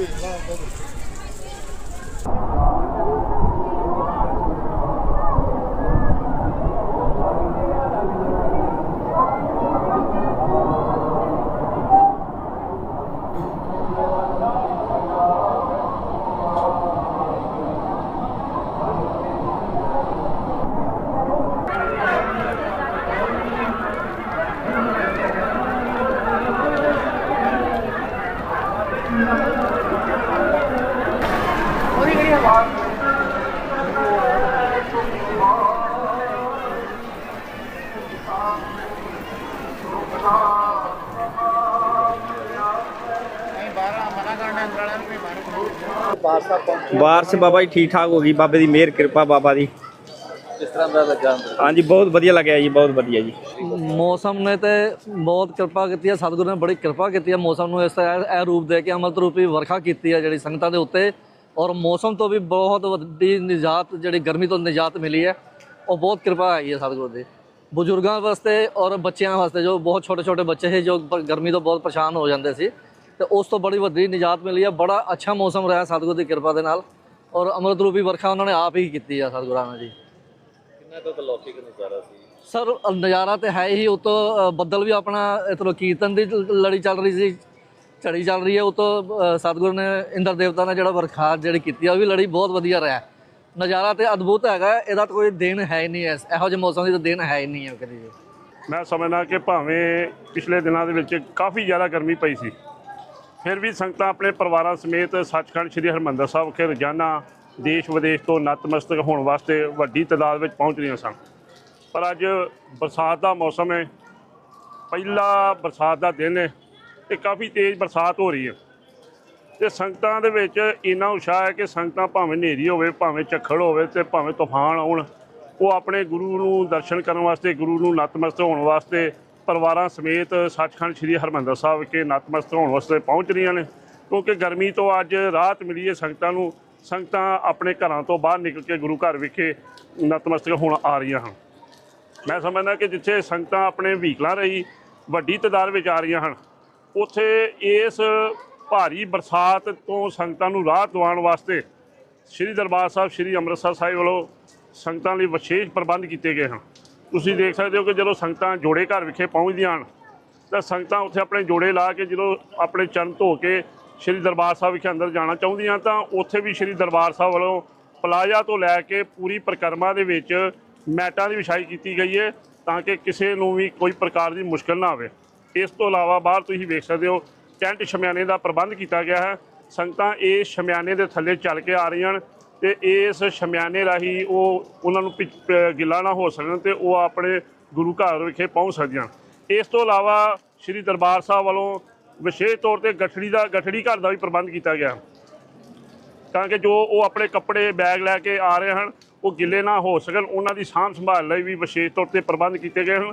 Bình. ਬਾਰਿਸ਼ ਬਾਬਾ ਜੀ ਠੀਕ ਠਾਕ ਹੋ ਗਈ ਬਾਬੇ ਦੀ ਮਿਹਰ ਕਿਰਪਾ ਬਾਬਾ ਦੀ। ਕਿਸ ਤਰ੍ਹਾਂ ਦਾ ਲੱਗਾ ਅੰਦਰ? ਹਾਂਜੀ ਬਹੁਤ ਵਧੀਆ ਲੱਗਿਆ ਜੀ ਬਹੁਤ ਵਧੀਆ ਜੀ। ਮੌਸਮ ਨੇ ਤੇ ਬਹੁਤ ਕਿਰਪਾ ਕੀਤੀ ਹੈ ਸਤਿਗੁਰੂ ਨੇ ਬੜੀ ਕਿਰਪਾ ਕੀਤੀ ਹੈ ਮੌਸਮ ਨੂੰ ਇਸ ਤਰ੍ਹਾਂ ਇਹ ਰੂਪ ਦੇ ਕੇ ਅਮਰਤ ਰੂਪੀ ਵਰਖਾ ਕੀਤੀ ਹੈ ਜਿਹੜੀ ਸੰਗਤਾਂ ਦੇ ਉੱਤੇ ਔਰ ਮੌਸਮ ਤੋਂ ਵੀ ਬਹੁਤ ਵੱਡੀ ਨਿਜਾਤ ਜਿਹੜੀ ਗਰਮੀ ਤੋਂ ਨਿਜਾਤ ਮਿਲੀ ਹੈ ਉਹ ਬਹੁਤ ਕਿਰਪਾ ਆਈ ਹੈ ਸਤਿਗੁਰੂ ਦੀ। ਬਜ਼ੁਰਗਾਂ ਵਾਸਤੇ ਔਰ ਬੱਚਿਆਂ ਵਾਸਤੇ ਜੋ ਬਹੁਤ ਛੋਟੇ ਛੋਟੇ ਬੱਚੇ ਸੀ ਜੋ ਗਰਮੀ ਤੋਂ ਬਹੁਤ ਪਰੇਸ਼ਾਨ ਹੋ ਜਾਂਦੇ ਸੀ ਤੇ ਉਸ ਤੋਂ ਬੜੀ ਵੱਡੀ ਨਿਜਾਤ ਮਿਲੀ ਹੈ। ਬੜਾ ਅੱਛਾ ਮੌਸਮ ਰਿਹਾ ਸਤਿਗੁਰੂ ਦੀ ਕਿਰਪਾ ਦੇ ਨਾਲ ਔਰ ਅਮਰਤ ਰੂਪੀ ਵਰਖਾ ਉਹਨਾਂ ਨੇ ਆਪ ਹੀ ਕੀਤੀ ਹੈ ਸਤਿਗੁਰਾਂ ਨੇ ਜੀ। ਕਿੰਨਾ ਕੁ ਲੌਕਿਕ ਨਜ਼ਾਰਾ ਸੀ? ਸਰ ਨਜ਼ਾਰਾ ਤੇ ਹੈ ਹੀ ਉਤੋਂ ਬੱਦਲ ਵੀ ਆਪਣਾ ਇਧਰੋਂ ਕੀਰਤਨ ਦੀ ਲੜੀ ਚੱਲ ਰਹੀ ਸੀ ਝੜੀ ਚੱਲ ਰਹੀ ਹੈ, ਉਹ ਤੋਂ ਸਤਿਗੁਰੂ ਨੇ ਇੰਦਰ ਦੇਵਤਾ ਨਾਲ ਜਿਹੜਾ ਵਰਖਾ ਜਿਹੜੀ ਕੀਤੀ ਆ, ਉਹ ਵੀ ਲੜੀ ਬਹੁਤ ਵਧੀਆ ਰਿਹਾ। ਨਜ਼ਾਰਾ ਤੇ ਅਦਭੁਤ ਹੈਗਾ, ਇਹਦਾ ਤਾਂ ਕੋਈ ਦਿਨ ਹੈ ਹੀ ਨਹੀਂ ਐਸ ਇਹੋ ਜਿਹੇ ਮੌਸਮ ਦੀ ਤਾਂ ਦਿਨ ਹੈ ਹੀ ਨਹੀਂ ਹੈ ਕਦੇ ਵੀ। ਮੈਂ ਸਮਝਦਾ ਕਿ ਭਾਵੇਂ ਪਿਛਲੇ ਦਿਨਾਂ ਦੇ ਵਿੱਚ ਕਾਫੀ ਜ਼ਿਆਦਾ ਗਰਮੀ ਪਈ ਸੀ, ਫਿਰ ਵੀ ਸੰਗਤਾਂ ਆਪਣੇ ਪਰਿਵਾਰਾਂ ਸਮੇਤ ਸੱਚਖੰਡ ਸ੍ਰੀ ਹਰਿਮੰਦਰ ਸਾਹਿਬ ਵਿਖੇ ਰੋਜ਼ਾਨਾ ਦੇਸ਼ ਵਿਦੇਸ਼ ਤੋਂ ਨਤਮਸਤਕ ਹੋਣ ਵਾਸਤੇ ਵੱਡੀ ਤਾਦਾਦ ਵਿੱਚ ਪਹੁੰਚ ਰਹੀਆਂ ਸਨ। ਪਰ ਅੱਜ ਬਰਸਾਤ ਦਾ ਮੌਸਮ ਹੈ, ਪਹਿਲਾ ਬਰਸਾਤ ਦਾ ਦਿਨ ਹੈ ਤੇ ਕਾਫੀ ਤੇਜ਼ ਬਰਸਾਤ ਹੋ ਰਹੀ ਹੈ। ਤੇ ਸੰਗਤਾਂ ਦੇ ਵਿੱਚ ਇੰਨਾ ਉਤਸ਼ਾਹ ਹੈ ਕਿ ਸੰਗਤਾਂ ਭਾਵੇਂ ਹਨੇਰੀ ਹੋਵੇ, ਭਾਵੇਂ ਝੱਖੜ ਹੋਵੇ ਤੇ ਭਾਵੇਂ ਤੂਫਾਨ ਆਉਣ, ਉਹ ਆਪਣੇ ਗੁਰੂ ਨੂੰ ਦਰਸ਼ਨ ਕਰਨ ਵਾਸਤੇ, ਗੁਰੂ ਨੂੰ ਨਤਮਸਤਕ ਹੋਣ ਵਾਸਤੇ ਪਰਿਵਾਰਾਂ ਸਮੇਤ ਸੱਚਖੰਡ ਸ੍ਰੀ ਹਰਿਮੰਦਰ ਸਾਹਿਬ ਵਿਖੇ ਨਤਮਸਤਕ ਹੋਣ ਵਾਸਤੇ ਪਹੁੰਚ ਰਹੀਆਂ ਨੇ। ਕਿਉਂਕਿ ਗਰਮੀ ਤੋਂ ਅੱਜ ਰਾਹਤ ਮਿਲੀ ਹੈ ਸੰਗਤਾਂ ਨੂੰ, ਸੰਗਤਾਂ ਆਪਣੇ ਘਰਾਂ ਤੋਂ ਬਾਹਰ ਨਿਕਲ ਕੇ ਗੁਰੂ ਘਰ ਵਿਖੇ ਨਤਮਸਤਕ ਹੋਣ ਆ ਰਹੀਆਂ ਹਨ। ਮੈਂ ਸਮਝਦਾ ਕਿ ਜਿੱਥੇ ਸੰਗਤਾਂ ਆਪਣੇ ਵਹੀਕਲਾਂ ਰਹੀ, ਵੱਡੀ ਤਾਦਾਦ ਵਿੱਚ ਆ ਰਹੀਆਂ ਹਨ ਉੱਥੇ ਇਸ ਭਾਰੀ ਬਰਸਾਤ ਤੋਂ ਸੰਗਤਾਂ ਨੂੰ ਰਾਹਤ ਦਿਵਾਉਣ ਵਾਸਤੇ ਸ੍ਰੀ ਦਰਬਾਰ ਸਾਹਿਬ, ਸ੍ਰੀ ਅੰਮ੍ਰਿਤਸਰ ਸਾਹਿਬ ਵੱਲੋਂ ਸੰਗਤਾਂ ਲਈ ਵਿਸ਼ੇਸ਼ ਪ੍ਰਬੰਧ ਕੀਤੇ ਗਏ ਹਨ। ਤੁਸੀਂ ਦੇਖ ਸਕਦੇ ਹੋ ਕਿ ਜਦੋਂ ਸੰਗਤਾਂ ਜੋੜੇ ਘਰ ਵਿਖੇ ਪਹੁੰਚਦੀਆਂ ਹਨ, ਤਾਂ ਸੰਗਤਾਂ ਉੱਥੇ ਆਪਣੇ ਜੋੜੇ ਲਾ ਕੇ ਜਦੋਂ ਆਪਣੇ ਚਰਨ ਧੋ ਕੇ ਸ੍ਰੀ ਦਰਬਾਰ ਸਾਹਿਬ ਵਿਖੇ ਅੰਦਰ ਜਾਣਾ ਚਾਹੁੰਦੀਆਂ ਤਾਂ ਉੱਥੇ ਵੀ ਸ੍ਰੀ ਦਰਬਾਰ ਸਾਹਿਬ ਵੱਲੋਂ ਪਲਾਜ਼ਾ ਤੋਂ ਲੈ ਕੇ ਪੂਰੀ ਪਰਿਕਰਮਾ ਦੇ ਵਿੱਚ ਮੈਟਾਂ ਦੀ ਵਿਛਾਈ ਕੀਤੀ ਗਈ ਹੈ ਤਾਂ ਕਿ ਕਿਸੇ ਨੂੰ ਵੀ ਕੋਈ ਪ੍ਰਕਾਰ ਦੀ ਮੁਸ਼ਕਲ ਨਾ ਆਵੇ। ਇਸ ਤੋਂ ਇਲਾਵਾ ਬਾਹਰ ਤੁਸੀਂ ਵੇਖ ਸਕਦੇ ਹੋ ਟੈਂਟ ਸ਼ਮਿਆਨੇ ਦਾ ਪ੍ਰਬੰਧ ਕੀਤਾ ਗਿਆ ਹੈ। ਸੰਗਤਾਂ ਇਸ ਸ਼ਮਿਆਨੇ ਦੇ ਥੱਲੇ ਚੱਲ ਕੇ ਆ ਰਹੀਆਂ ਹਨ ਤੇ ਇਸ ਸ਼ਮਿਆਨੇ ਰਾਹੀਂ ਉਹ ਉਹਨਾਂ ਨੂੰ ਪਿ- ਗਿੱਲਾ ਨਾ ਹੋ ਸਕਣ ਤੇ ਉਹ ਆਪਣੇ ਗੁਰੂ ਘਰ ਵਿਖੇ ਪਹੁੰਚ ਸਕਦੀਆਂ ਇਸ ਤੋਂ ਇਲਾਵਾ ਸ੍ਰੀ ਦਰਬਾਰ ਸਾਹਿਬ ਵੱਲੋਂ ਵਿਸ਼ੇਸ਼ ਤੌਰ ਤੇ ਗਠੜੀ ਦਾ, ਗਠੜੀ ਘਰ ਦਾ ਵੀ ਪ੍ਰਬੰਧ ਕੀਤਾ ਗਿਆ। ਤਾਂ ਕਿ ਜੋ ਉਹ ਆਪਣੇ ਕੱਪੜੇ, ਬੈਗ ਲੈ ਕੇ ਆ ਰਹੇ ਹਨ, ਉਹ ਗਿੱਲੇ ਨਾ ਹੋ ਸਕਣ, ਉਹਨਾਂ ਦੀ ਸਾਂਭ ਸੰਭਾਲ ਲਈ ਵੀ ਵਿਸ਼ੇਸ਼ ਤੌਰ ਤੇ ਪ੍ਰਬੰਧ ਕੀਤੇ ਗਏ ਹਨ।